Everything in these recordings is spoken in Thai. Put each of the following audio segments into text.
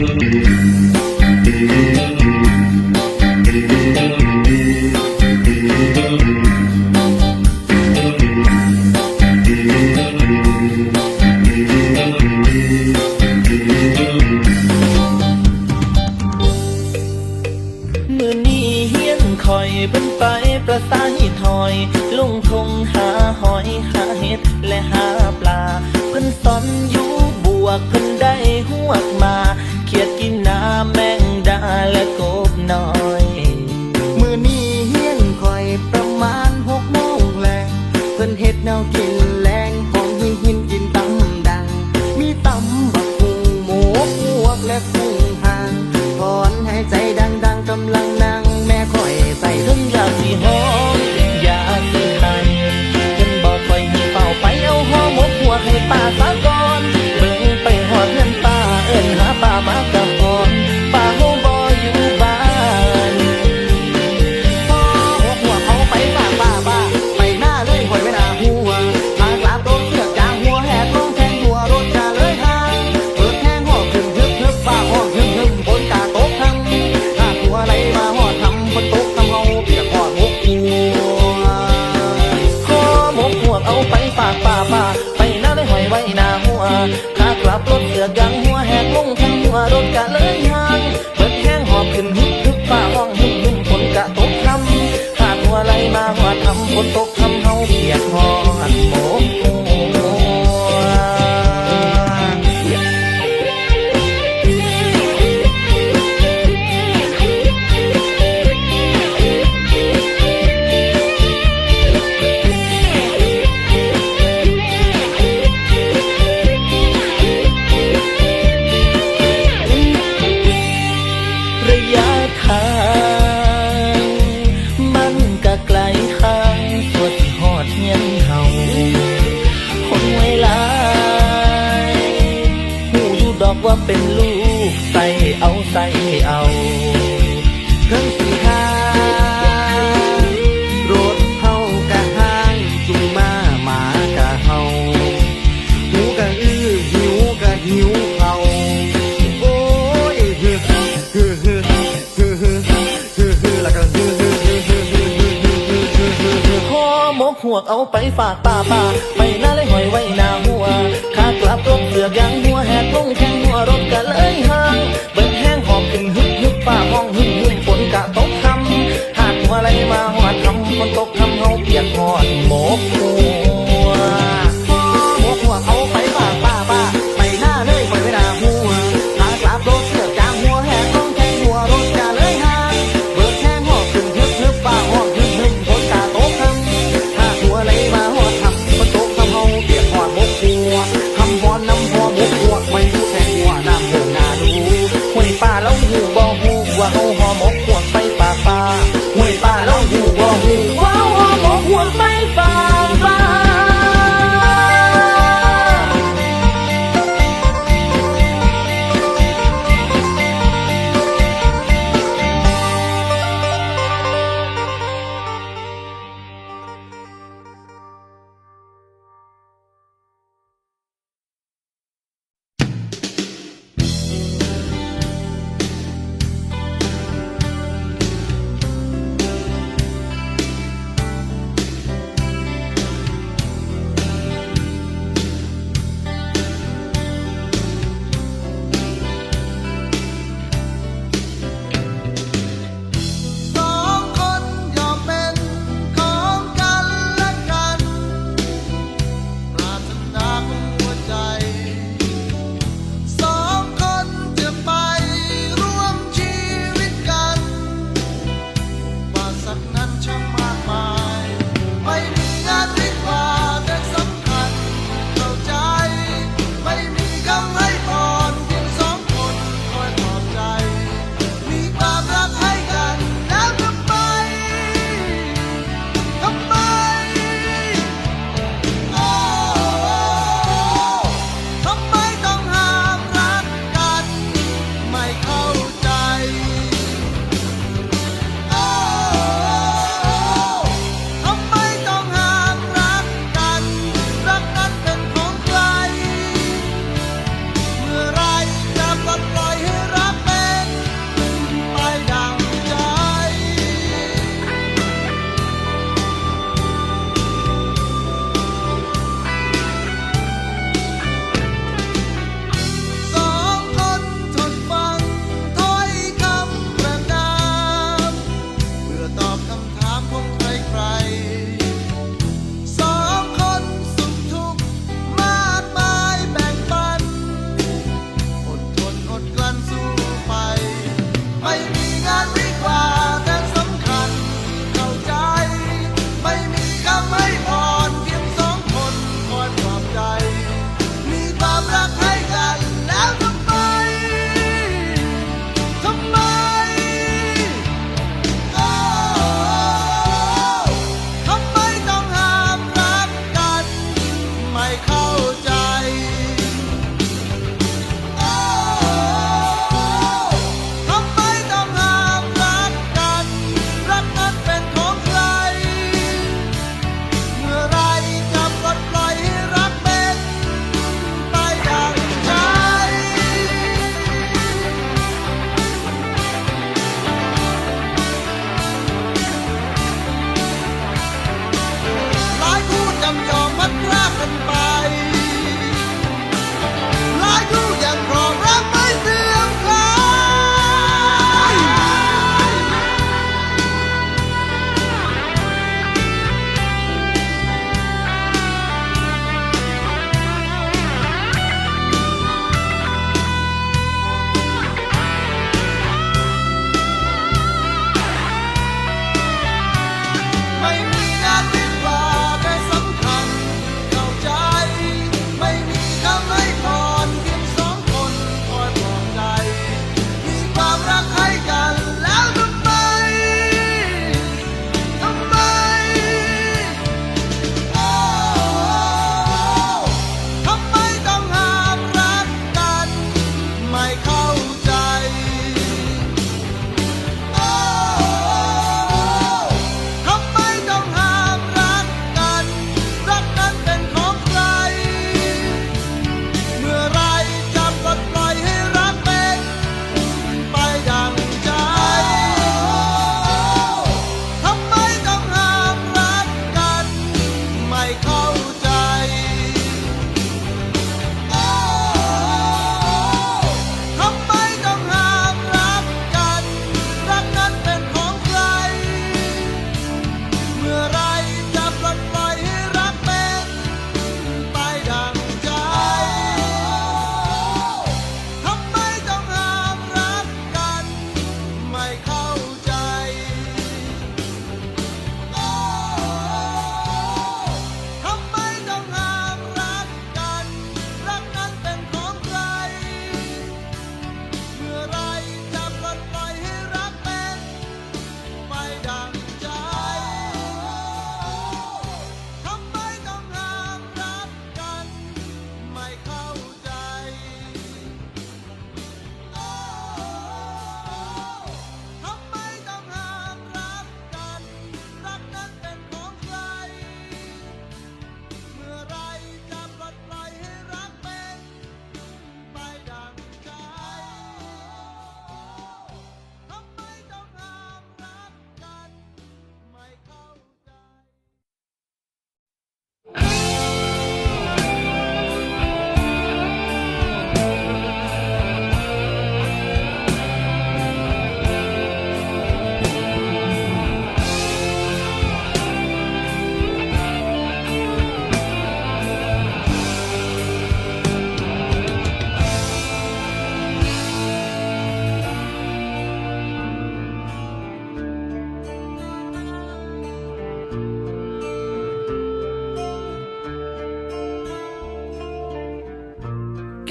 มื่อนี้เฮียนคอยเพิ่นไปประสาหิถอย ลงทงหาหอยหาเห็ดและหาปลา เพิ่นสอนอยู่บวกเพิ่นได้หวกมา กินน้ำแมงดาและกบน้อย มือนี้เฮียนคอยประมาณหกโมงแลงเพิ่นเฮ็ดแนวกินแรงหอมหินหินกินตำดัง มีตำบักหุงหมูพวกและกุ้งหางถอนหายใจดังๆกำลังนั่งแม่คอยใส่ถึงยาสิหอ ถเสือกังหัวแหกลงแทงหัวรถกะเลยห่างเปิดแห้งหอบขึ้นฮึบฮึบฟ้าห้องหึมหึมฝนกะตกคำขาดหัวไหลมาหัวทำฝนตกทำเฮาเปียกหอดหม อยู่ดอกว่าเป็นลูกใส่เอาใส่เอา ฝากป้าป้าไปน่าเลยหอยไว้หน้าหัวขากลับรถเสือกยังหัวแหกลงแข้งหัวรถกะเลยห่างเบิ่งแห้งหอบขึ้นฮึบฮึบป้าห้องหึมหึมฝนกะตกคำหากหัวไหลมาหอดคำฝนตกคำเฮาเปียกหอดหมก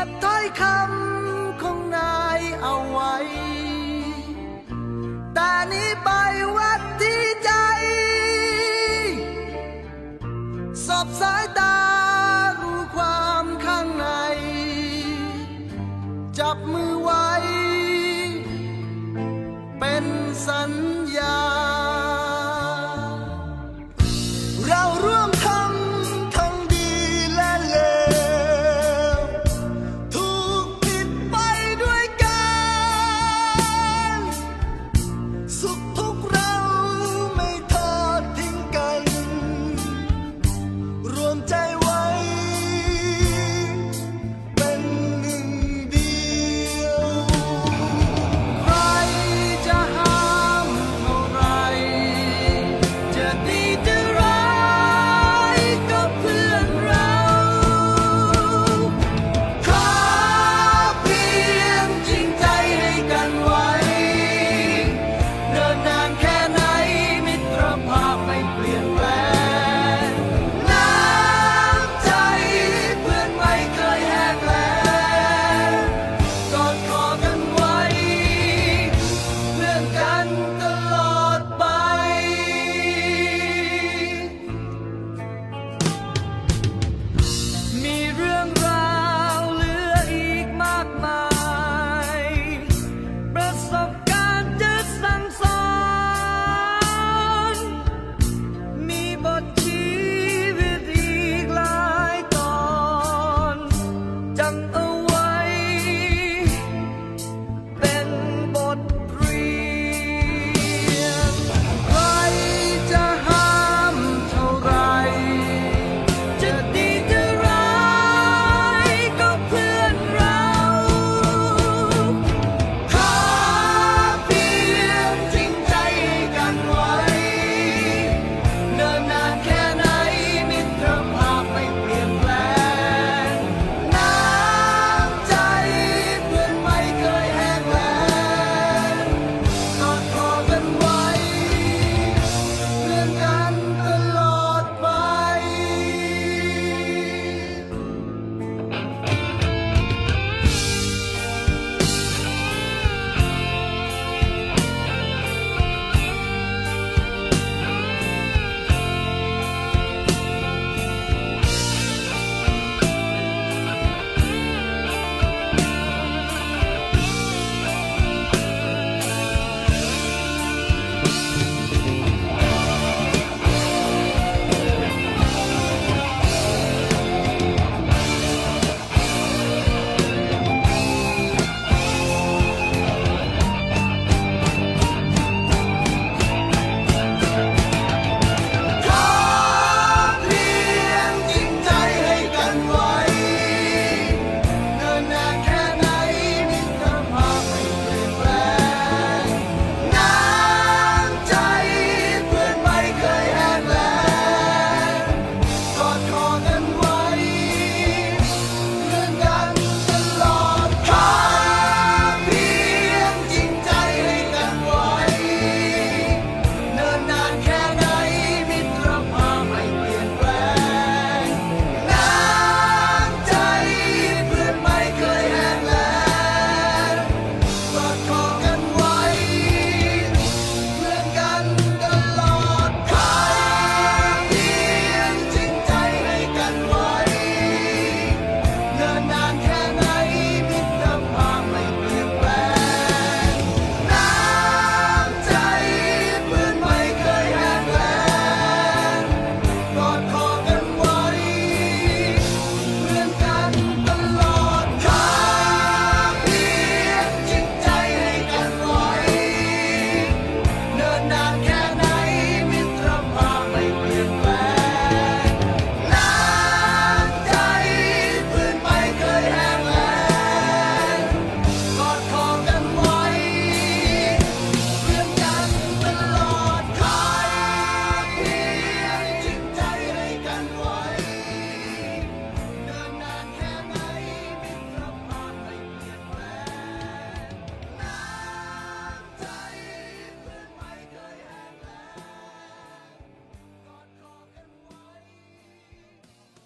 ก็บถ้อยคำของนายเอาไว้ แต่นี้ไปวัด